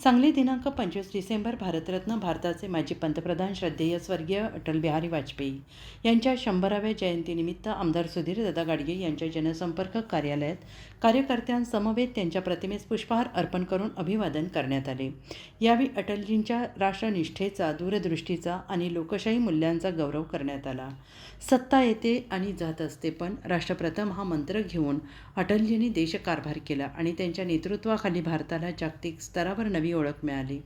सांगली दिनांक पंचवीस डिसेंबर भारतरत्न भारताचे माजी पंतप्रधान श्रद्धेय स्वर्गीय अटल बिहारी वाजपेयी यांच्या शंभराव्या जयंतीनिमित्त आमदार सुधीर दादा गाडगे यांच्या जनसंपर्क कार्यालयात कार्यकर्त्यांसमवेत त्यांच्या प्रतिमेस पुष्पहार अर्पण करून अभिवादन करण्यात आले. यावेळी अटलजींच्या राष्ट्रनिष्ठेचा दूरदृष्टीचा आणि लोकशाही मूल्यांचा गौरव करण्यात आला. सत्ता येते आणि जात असते पण राष्ट्रप्रथम हा मंत्र घेऊन अटलजींनी देशकारभार केला आणि त्यांच्या नेतृत्वाखाली भारताला जागतिक स्तरावर नवी ओळख मिळाली?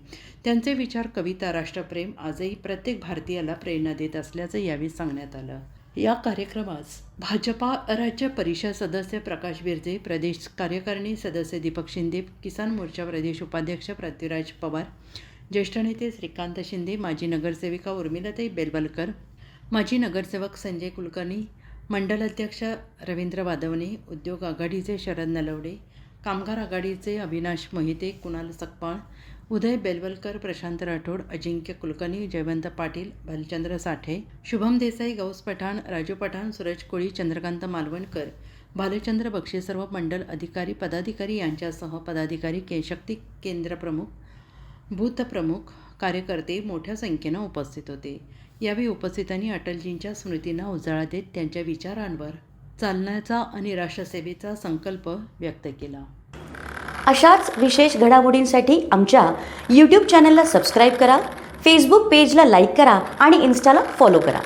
त्यांचे विचार कविता राष्ट्रप्रेम आजही प्रत्येक भारतीयाला प्रेरणा देत असल्याचं यावेळी सांगण्यात आलं. या कार्यक्रमास भाजपा राज्य परिषद सदस्य प्रकाश बिरजे प्रदेश कार्यकारिणी सदस्य दीपक शिंदे किसान मोर्चा प्रदेश उपाध्यक्ष पृथ्वीराज पवार ज्येष्ठ नेते श्रीकांत शिंदे माजी नगरसेविका उर्मिलाताई बेलवलकर माजी नगरसेवक संजय कुलकर्णी मंडल अध्यक्ष रवींद्र वाधवणे उद्योग आघाडीचे शरद नलवडे कामगार आघाडीचे अविनाश मोहिते कुणाल सकपाळ उदय बेलवलकर प्रशांत राठोड अजिंक्य कुलकर्णी जयवंत पाटील भालचंद्र साठे शुभम देसाई गौस पठाण राजू पठाण सूरज कोळी चंद्रकांत मालवणकर भालचंद्र बक्षे सर्व मंडल अधिकारी पदाधिकारी यांच्यासह पदाधिकारी के शक्ती केंद्र प्रमुख बूथ प्रमुख कार्यकर्ते मोठ्या संख्येनं उपस्थित होते. यावेळी उपस्थितांनी अटलजींच्या स्मृतींना उजाळा देत त्यांच्या विचारांवर चालण्याचा आणि राष्ट्रसेवेचा संकल्प व्यक्त केला. अशाच विशेष घडामोडींसाठी आमच्या यूट्यूब चॅनलला सबस्क्राईब करा फेसबुक पेजला लाईक करा आणि इन्स्टाला फॉलो करा.